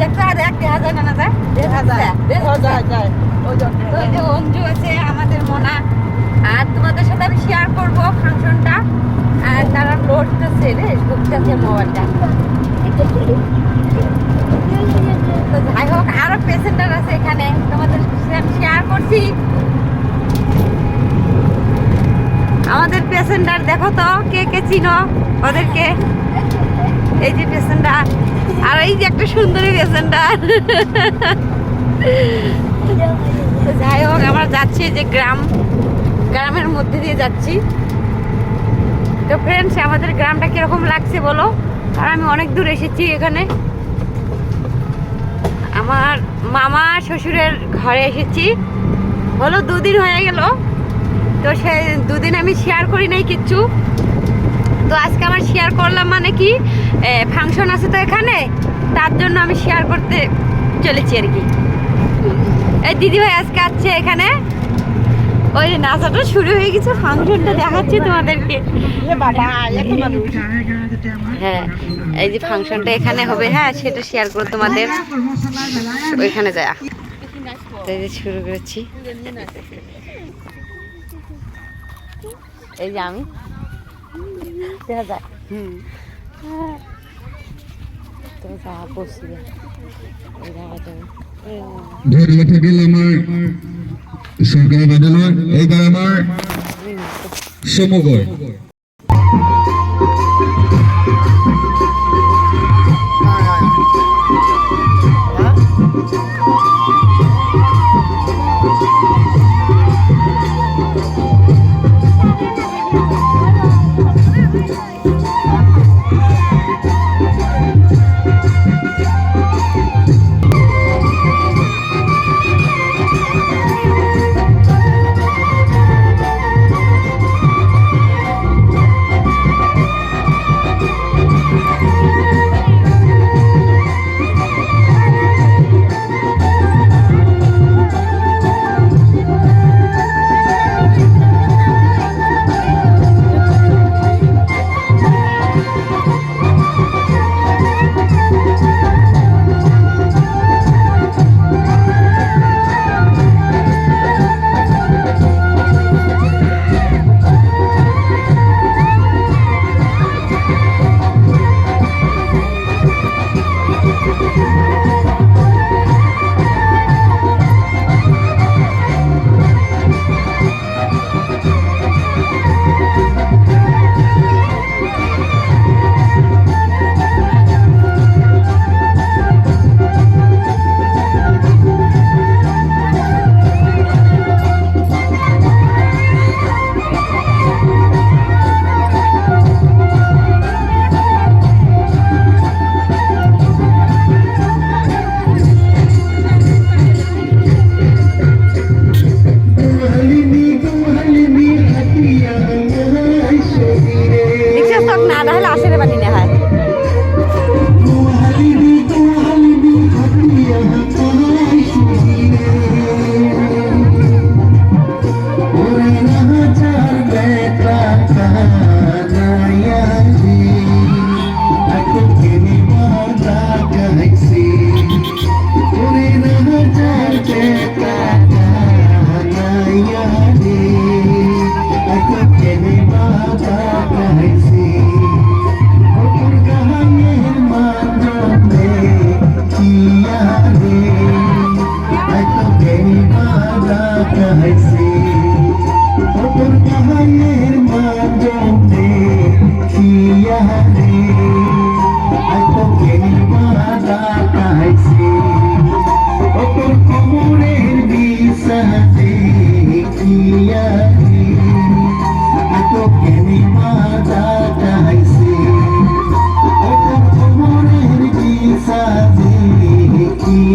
দেখতে আর এক দেখা যায় না না যায়। দেখা যায় দেখা যায়। যায়। ওই জন্য তো এই যে অঞ্জু আছে আমাদের মোনা। আর তোমাদের সাথে আমি শেয়ার করব ফাংশনটা আর তারা লোডতেছে রে ঢুকতেছে মোবাইলটা তো যাই হোক আরও পেসেন্টার আছে এখানে। তোমাদের আমি শেয়ার করছি। আমাদের পেসেন্টার দেখো তো কে কে চিনো ওদেরকে? এই যে পেসেন্টার আর এই যে একটা সুন্দরী পেসেন্টার তো যাই হোক, আমরা যাচ্ছি যে গ্রাম, গ্রামের মধ্যে দিয়ে যাচ্ছি। তো ফ্রেন্ডস আমাদের গ্রামটা কীরকম লাগছে বলো? আর আমি অনেক দূর এসেছি এখানে। আমার মামা শ্বশুরের ঘরে এসেছি। হলো দুদিন হয়ে গেল। তো সে দুদিন আমি শেয়ার করি নাই কিচ্ছু। তো আজকে আমার শেয়ার করলাম মানে কি ফাংশন আছে তো এখানে, তার জন্য আমি শেয়ার করতে চলেছি আর কি। এই দিদিভাই আজকে আসছে এখানে। ওই নাচাটা শুরু হয়ে গেছে ফাংশনটা দেখাচ্ছি তোমাদেরকে। হ্যাঁ এই যে ফাংশনটা এখানে হবে হ্যাঁ সেটা শেয়ার করো তোমাদের। ওইখানে যায় এই যে শুরু করেছি। এই যে আমি। দেখা যায়। হুম। তো যা বসছি এই জায়গাটা ধরে রেখে আমার সরকারি বিদ্যালয় এইবার আমার সমগর निर्माण जो देखिया